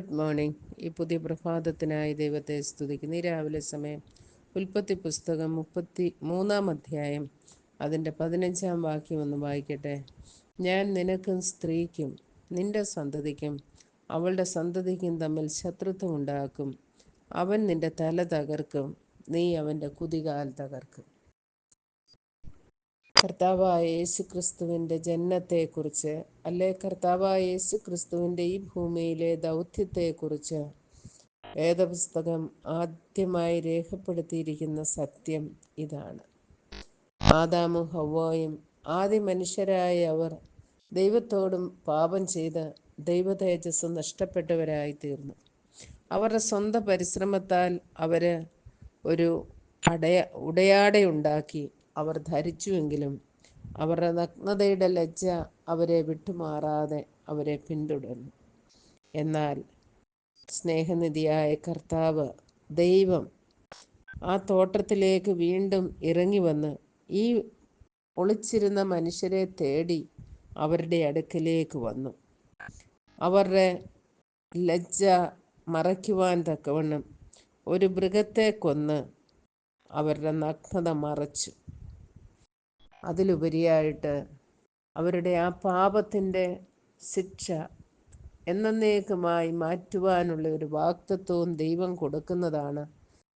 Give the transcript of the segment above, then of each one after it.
Good morning. ഈ പുതിയ പ്രഭാതത്തിനായി ദൈവത്തെ സ്തുതിക്കുന്നു. ഈ രാവിലെ സമയം ഉൽപ്പത്തി പുസ്തകം മുപ്പത്തി മൂന്നാം അധ്യായം. അതിന്റെ പതിനഞ്ചാം വാക്യം ഒന്ന് വായിക്കട്ടെ. ഞാൻ നിനക്കും സ്ത്രീക്കും നിന്റെ സന്തതിക്കും അവളുടെ സന്തതിക്കും തമ്മിൽ ശത്രുത്വം ഉണ്ടാക്കും. അവൻ നിന്റെ തല തകർക്കും നീ അവന്റെ കുതികാൽ തകർക്കും. കർത്താവായ യേശു ക്രിസ്തുവിന്റെ ജനനത്തെക്കുറിച്ച് അല്ലെ കർത്താവായ യേശു ക്രിസ്തുവിന്റെ ഈ ഭൂമിയിലെ ദൗത്യത്തെക്കുറിച്ച് വേദപുസ്തകം ആദ്യമായി രേഖപ്പെടുത്തിയിരിക്കുന്ന സത്യം ഇതാണ്. ആദാമും ഹവ്വായും ആദ്യ മനുഷ്യരായ അവർ ദൈവത്തോടും പാപം ചെയ്ത് ദൈവ തേജസ് നഷ്ടപ്പെട്ടവരായി തീർന്നു അവരുടെ സ്വന്തം പരിശ്രമത്താൽ അവർ ഒരു അടയ ഉടയാടയുണ്ടാക്കി. അവർ ധരിച്ചുവെങ്കിലും അവരുടെ നഗ്നതയുടെ ലജ്ജ അവരെ വിട്ടുമാറാതെ അവരെ പിന്തുടർന്നു. എന്നാൽ സ്നേഹനിധിയായ കർത്താവ് ദൈവം ആ തോട്ടത്തിലേക്ക് വീണ്ടും ഇറങ്ങി വന്ന് ഈ ഒളിച്ചിരുന്ന മനുഷ്യരെ തേടി അവരുടെ അടുക്കിലേക്ക് വന്നു. അവരുടെ ലജ്ജ മറയ്ക്കുവാൻ തക്കവണ്ണം ഒരു മൃഗത്തെ കൊന്ന് അവരുടെ നഗ്നത മറച്ചു. അതിലുപരിയായിട്ട് അവരുടെ ആ പാപത്തിന്റെ ശിക്ഷ എന്നേക്കുമായി മാറ്റുവാനുള്ള ഒരു വാക്തത്വവും ദൈവം കൊടുക്കുന്നതാണ്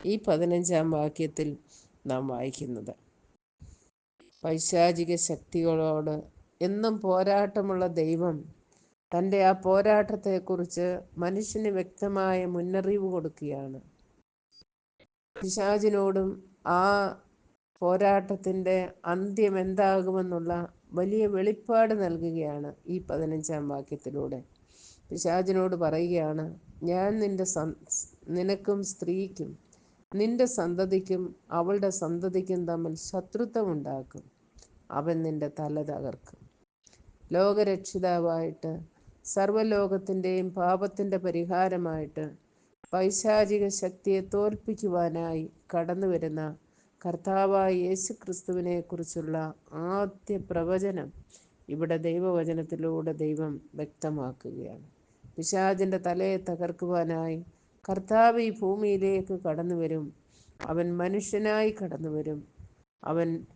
ഈ പതിനഞ്ചാം വാക്യത്തിൽ നാം വായിക്കുന്നത്. പൈശാചിക ശക്തികളോട് എന്നും പോരാട്ടമുള്ള ദൈവം തന്റെ ആ പോരാട്ടത്തെക്കുറിച്ച് മനുഷ്യന് വ്യക്തമായ മുന്നറിവ് കൊടുക്കുകയാണ്. പിശാചിനോടും ആ പോരാട്ടത്തിന്റെ അന്ത്യം എന്താകുമെന്നുള്ള വലിയ വെളിപ്പാട് നൽകുകയാണ് ഈ പതിനഞ്ചാം വാക്യത്തിലൂടെ. പിശാചിനോട് പറയുകയാണ് ഞാൻ നിന്റെ നിനക്കും സ്ത്രീക്കും നിന്റെ സന്തതിക്കും അവളുടെ സന്തതിക്കും തമ്മിൽ ശത്രുത്വം ഉണ്ടാക്കും അവൻ നിന്റെ തല തകർക്കും. ലോകരക്ഷിതാവായിട്ട് സർവലോകത്തിന്റെയും പാപത്തിന്റെ പരിഹാരമായിട്ട് പൈശാചിക ശക്തിയെ തോൽപ്പിക്കുവാനായി കടന്നു വരുന്ന കർത്താവായ യേശു ക്രിസ്തുവിനെ കുറിച്ചുള്ള ആദ്യ പ്രവചനം ഇവിടെ ദൈവവചനത്തിലൂടെ ദൈവം വ്യക്തമാക്കുകയാണ്. പിശാചിന്റെ തലയെ തകർക്കുവാനായി കർത്താവ് ഈ ഭൂമിയിലേക്ക് കടന്നു വരും. അവൻ മനുഷ്യനായി കടന്നു വരും. അവൻ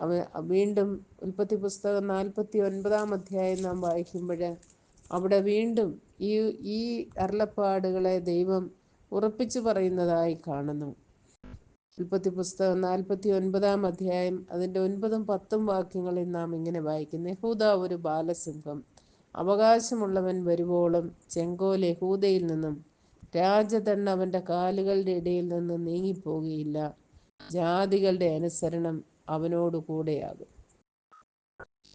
അവ വീണ്ടും ഉൽപ്പത്തി പുസ്തകം നാൽപ്പത്തി ഒൻപതാം അധ്യായം നാം വായിക്കുമ്പോൾ അവിടെ വീണ്ടും ഈ ഈ അരുളപ്പാടുകളെ ദൈവം ഉറപ്പിച്ചു പറയുന്നതായി കാണുന്നു. ഉൽപ്പത്തി പുസ്തകം നാൽപ്പത്തി ഒൻപതാം അധ്യായം അതിന്റെ ഒൻപതും പത്തും വാക്യങ്ങളിൽ നാം ഇങ്ങനെ വായിക്കുന്നു. യഹൂദ ഒരു ബാലസിംഹം. അവകാശമുള്ളവൻ വരുവോളം ചെങ്കോൽ യഹൂദയിൽ നിന്നും രാജതണ്ണ അവന്റെ കാലുകളുടെ ഇടയിൽ നിന്ന് നീങ്ങിപ്പോകുകയില്ല ജാതികളുടെ അനുസരണം അവനോട് കൂടെയാകും.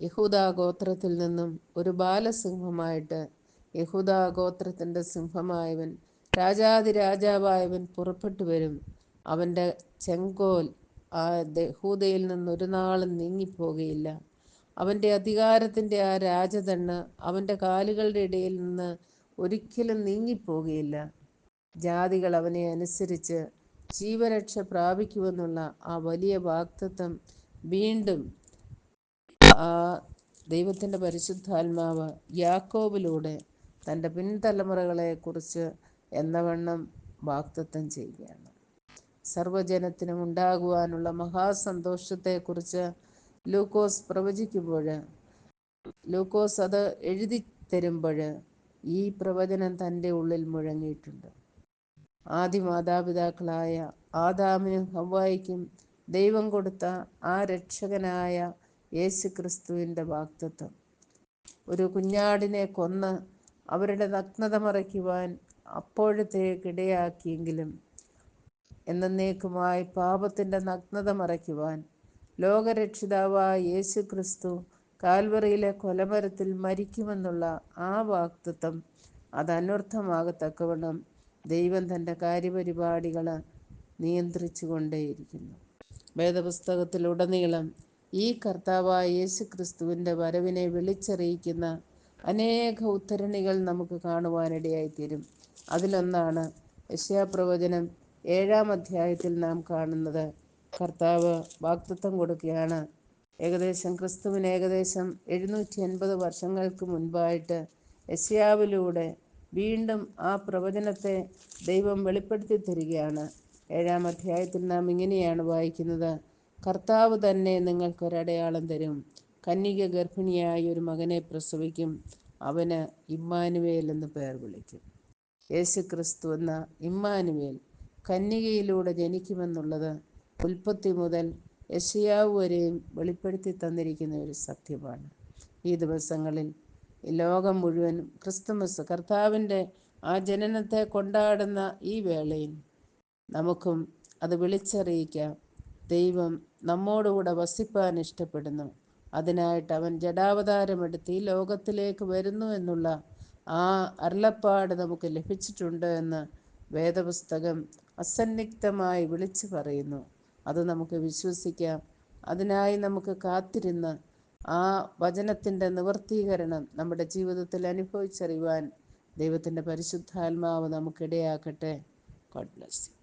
യഹൂദ ഗോത്രത്തിൽ നിന്നും ഒരു ബാലസിംഹമായിട്ട് യഹൂദ ഗോത്രത്തിന്റെ സിംഹമായവൻ രാജാതിരാജാവായവൻ പുറപ്പെട്ടു വരും. അവന്റെ ചെങ്കോൽ ആ ഹൂദയിൽ നിന്ന് നാളും നീങ്ങിപ്പോകുകയില്ല അവന്റെ അധികാരത്തിന്റെ ആ രാജതണ്ണ് അവന്റെ കാലുകളുടെ ഇടയിൽ നിന്ന് ഒരിക്കലും നീങ്ങിപ്പോകുകയില്ല ജാതികൾ അവനെ അനുസരിച്ച് ജീവരക്ഷ പ്രാപിക്കുമെന്നുള്ള ആ വലിയ വാക്തത്വം വീണ്ടും ആ ദൈവത്തിന്റെ പരിശുദ്ധാത്മാവ് യാക്കോബിലൂടെ തന്റെ പിൻതലമുറകളെക്കുറിച്ച് എന്നവണ്ണം വാക്തത്വം ചെയ്യുകയാണ്. സർവജനത്തിനും ഉണ്ടാകുവാനുള്ള മഹാസന്തോഷത്തെക്കുറിച്ച് ലൂക്കോസ് പ്രവചിക്കുമ്പോൾ ലൂക്കോസ് അത് എഴുതി തരുമ്പോൾ ഈ പ്രവചനം തന്റെ ഉള്ളിൽ മുഴങ്ങിയിട്ടുണ്ട്. ആദ്യ മാതാപിതാക്കളായ ആദാമിനും ഹവായിക്കും ദൈവം കൊടുത്ത ആ രക്ഷകനായ യേശു ക്രിസ്തുവിന്റെ വാക്തത്വം ഒരു കുഞ്ഞാടിനെ കൊന്ന് അവരുടെ നഗ്നത മറയ്ക്കുവാൻ അപ്പോഴത്തേക്കിടയാക്കിയെങ്കിലും എന്നേക്കുമായി പാപത്തിന്റെ നഗ്നത മറയ്ക്കുവാൻ ലോകരക്ഷിതാവായ യേശു ക്രിസ്തു കാൽവറിയിലെ കൊലമരത്തിൽ മരിക്കുമെന്നുള്ള ആ വാക്തത്വം അത് അനർത്ഥമാകത്തക്കവണ്ണം ദൈവം തന്റെ കാര്യപരിപാടികൾ നിയന്ത്രിച്ചു കൊണ്ടേയിരിക്കുന്നു വേദപുസ്തകത്തിലുടനീളം ഈ കർത്താവായ യേശു ക്രിസ്തുവിന്റെ വരവിനെ വിളിച്ചറിയിക്കുന്ന അനേക ഉദ്ധരണികൾ നമുക്ക് കാണുവാനിടയായിത്തീരും. അതിലൊന്നാണ് യശയാപ്രവചനം ഏഴാം അധ്യായത്തിൽ നാം കാണുന്നത് കർത്താവ് വാക്തത്വം കൊടുക്കുകയാണ്. ഏകദേശം ക്രിസ്തുവിന് ഏകദേശം എഴുന്നൂറ്റി എൺപത് വർഷങ്ങൾക്ക് മുൻപായിട്ട് യശയാവിലൂടെ വീണ്ടും ആ പ്രവചനത്തെ ദൈവം വെളിപ്പെടുത്തി തരികയാണ്. ഏഴാം അധ്യായത്തിൽ നാം ഇങ്ങനെയാണ് വായിക്കുന്നത്. കർത്താവ് തന്നെ നിങ്ങൾക്കൊരടയാളം തരും. കന്യക ഗർഭിണിയായ ഒരു മകനെ പ്രസവിക്കും. അവന് ഇമ്മാനുവേൽ എന്ന് പേർ വിളിക്കും. യേശു ക്രിസ്തു എന്ന ഇമ്മാനുവേൽ കന്യകയിലൂടെ ജനിക്കുമെന്നുള്ളത് ഉൽപ്പത്തി മുതൽ യശയാവ് വരെയും വെളിപ്പെടുത്തി തന്നിരിക്കുന്ന ഒരു സത്യമാണ്. ഈ ദിവസങ്ങളിൽ ലോകം മുഴുവൻ ക്രിസ്തുമസ് കർത്താവിന്റെ ആ ജനനത്തെ കൊണ്ടാടുന്ന ഈ വേളയിൽ നമുക്കും അത് വിളിച്ചറിയിക്കാം. ദൈവം നമ്മോടുകൂടെ വസിപ്പാൻ ഇഷ്ടപ്പെടുന്നു. അതിനായിട്ട് അവൻ ജഡാവതാരമെടുത്ത് ഈ ലോകത്തിലേക്ക് വരുന്നു എന്നുള്ള ആ അരുളപ്പാട് നമുക്ക് ലഭിച്ചിട്ടുണ്ട് എന്ന് വേദപുസ്തകം അസന്നിഗ്ധമായി വിളിച്ചു പറയുന്നു. അത് നമുക്ക് വിശ്വസിക്കാം. അതിനായി നമുക്ക് കാത്തിരുന്ന് ആ വചനത്തിന്റെ നിവർത്തീകരണം നമ്മുടെ ജീവിതത്തിൽ അനുഭവിച്ചറിയുവാൻ ദൈവത്തിന്റെ പരിശുദ്ധാത്മാവ് നമുക്കിടയാക്കട്ടെ. God bless